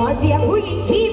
voz é ruim que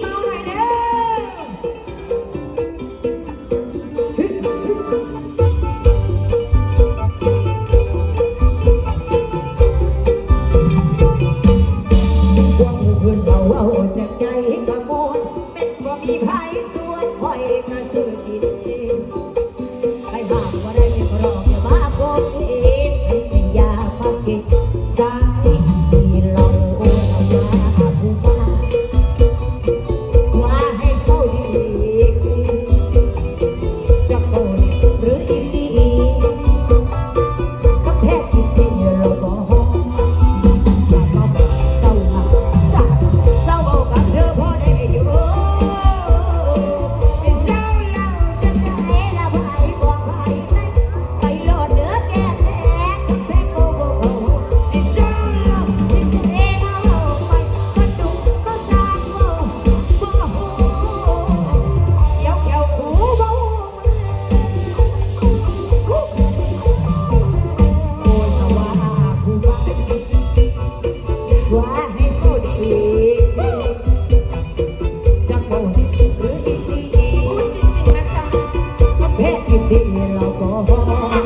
เราก็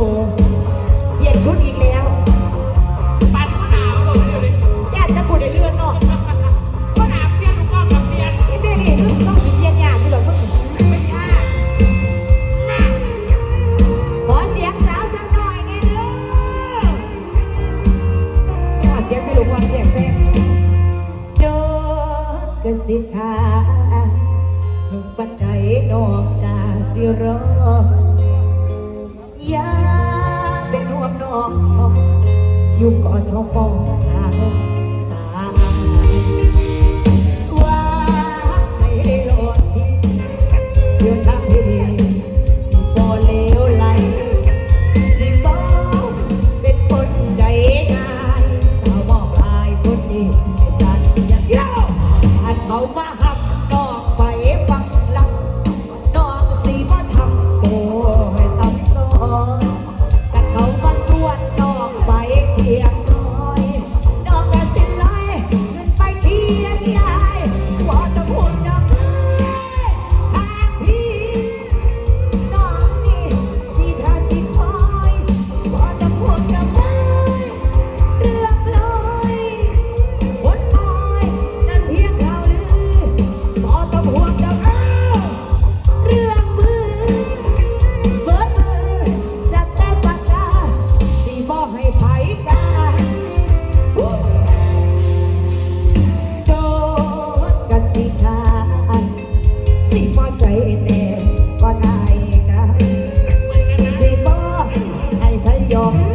เปลี่นชุดอีกแล้วปัดก็หนาวบอกเลยเลยญาติจะปวได้เลือดเนาะก็หนาวเสียนทุกก้องกับเปลี่ยนนี่ได้ดิต้องสีเงียนยาที่เราพิ่งไม่ยากขอเสียงสาวสักหน่อยไงเด้อเสียงไม่รู้วามเสียงแซ่บโดกระสิทธาบันไดอกกาสิรอ ยาไปนรวมน้อง อยู่ก่อนท้องปองนะคะ yeah อ